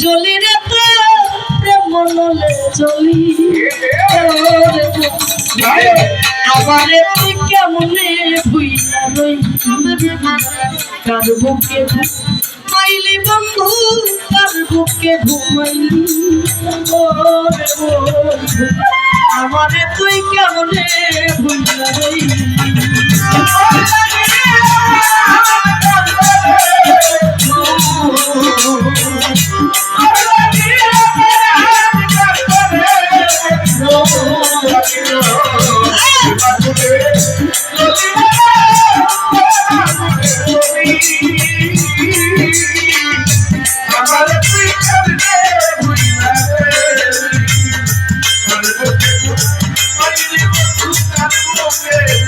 জলি রে তো প্রেম নলে জলি আমারে কেমনে ভুইলা রই কার বুকে ঘুমাইলি বন্ধু কার বুকে ঘুমাইলি আমারে তুই কেমনে ভুইলা রই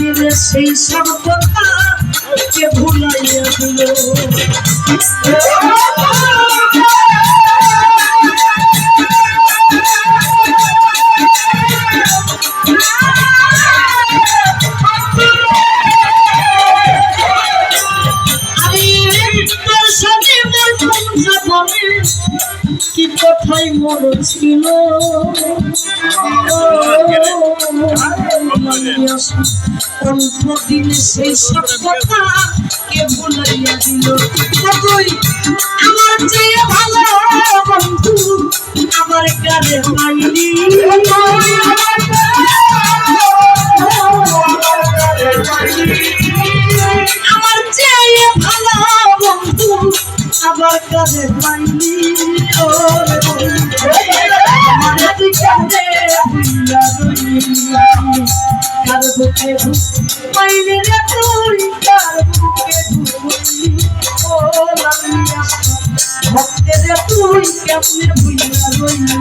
দিনে সেই সব ভুলাইয়া দিল। পাবে কি কোথায় মরেছিল অল্প দিনে সেই সব কথা কে ভুলাইয়া দিল? তুই আমার চেয়ে ভালো বন্ধু আমার কানে পাইনি আমার চেয়ে ভালো আমার কানে পাইনি ও রে বন্ধু, আমার তুই কানে ভুলিয়া রইলি। কার বুকে পাইনি রে তুই কার বুকে ঘুমলি ও লালিয়া ভক্তের তুই কেমনে ভুলিয়া রইলি?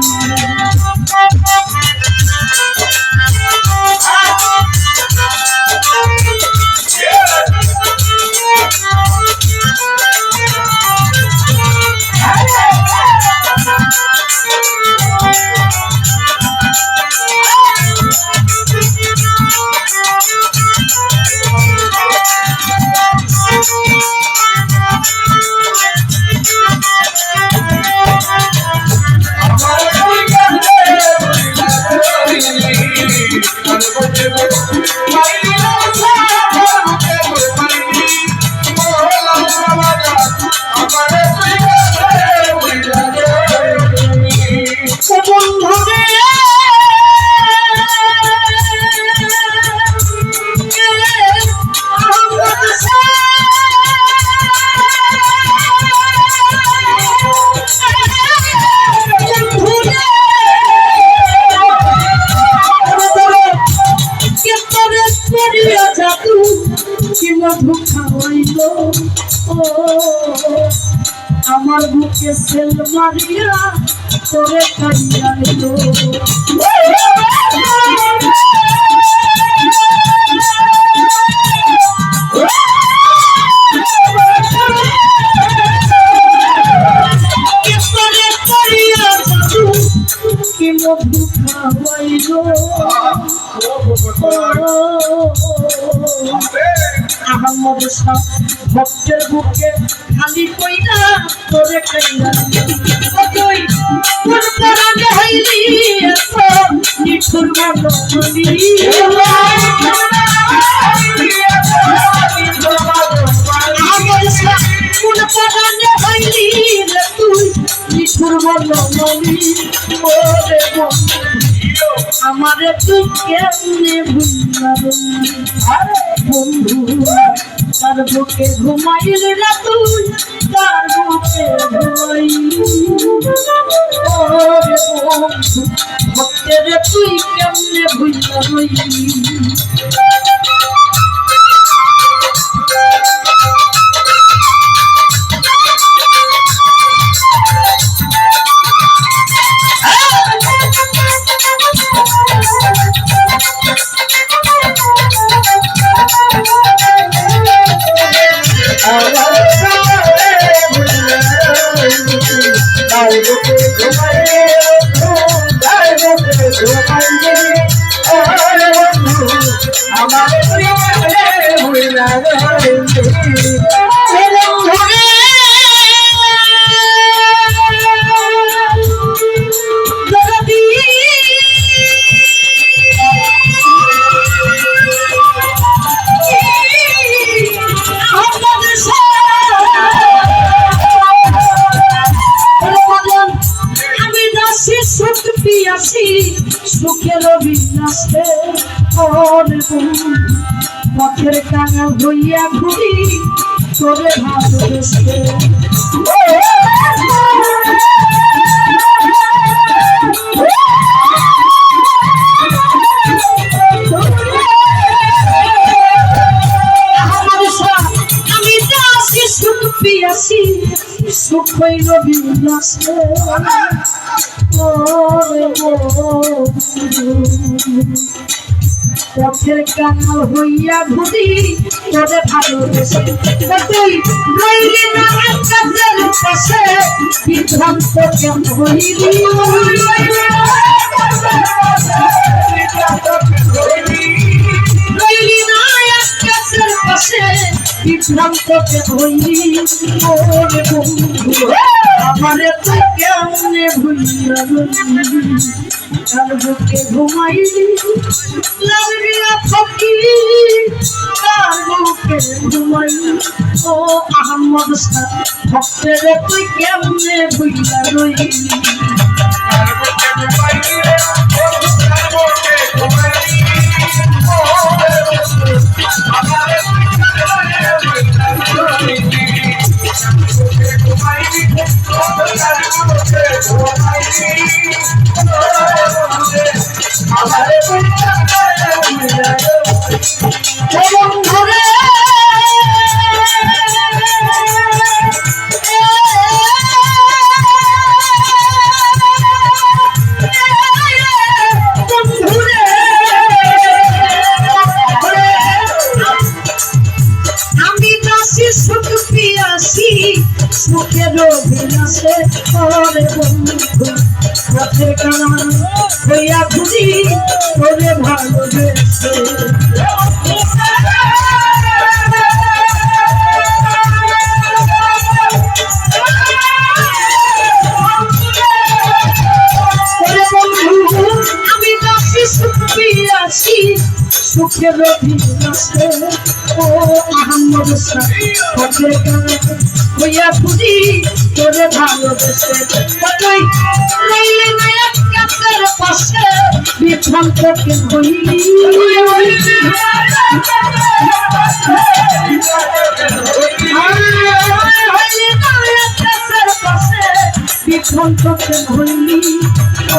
মধু খাওয়াইল ও আমার বুকে সেল মারিয়া তোরে খাইয়া এলো কি করিয়া জাদু, কি মধু খাওয়াইলো শাহ ভক্তের বুকে খালি কইরা তোরে খাইলা ও তুই কোন পরাগে হইলি, এত নিঠুর মানবী আমারে তুই কেমনে ভুললাম বন্ধু, তার বুকে ঘুমাইল না তুই, তার বুকে ভক্তের তুই কেমনে Thank you. বন্ধু পথের কাঙা হইয়া ঘুরি তোরে ভালোবেসে। আমার সব আমি দাসী পথের কাঙাল হইয়া ঘুরি তোরে ভালোবেসে তুই রইলি না কাজের পাশে বিভ্রান্ত কেন হইলি রইলি না কাজের পাশে কেন হইলি ওরে বন্ধু, আমারে তুই কেমনে ভুলিয়া রইলি তার বুকে ঘুমাইলি লাগলা ফকি তার বুকে ও আহমদ শাহ ভক্তের তুই কেমনে ভুলিয়া রইলি? চরম সুখের অভিলাষে করে বন্ধু। পথে কানা হইয়া ঘুরি করে ভালোবেসে সুখ সুখের অভিলাষে ও শাহ কানা হইয়া ঘুরি করে ভালোবেসে তুই রইলে নায়ক কাছের পাশে, বিভ্রান্ত কে হইলি। পাশে, বিভ্রান্ত হইলি। ও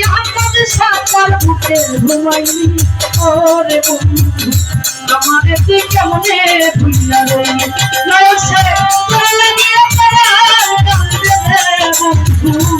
তার বুকে ফুটে ঘুমাইনি ওরে বন্ধু আমারে তুই কেমনে ভুলিয়া রইলি নয়সে লাগিয়া রে বন্ধু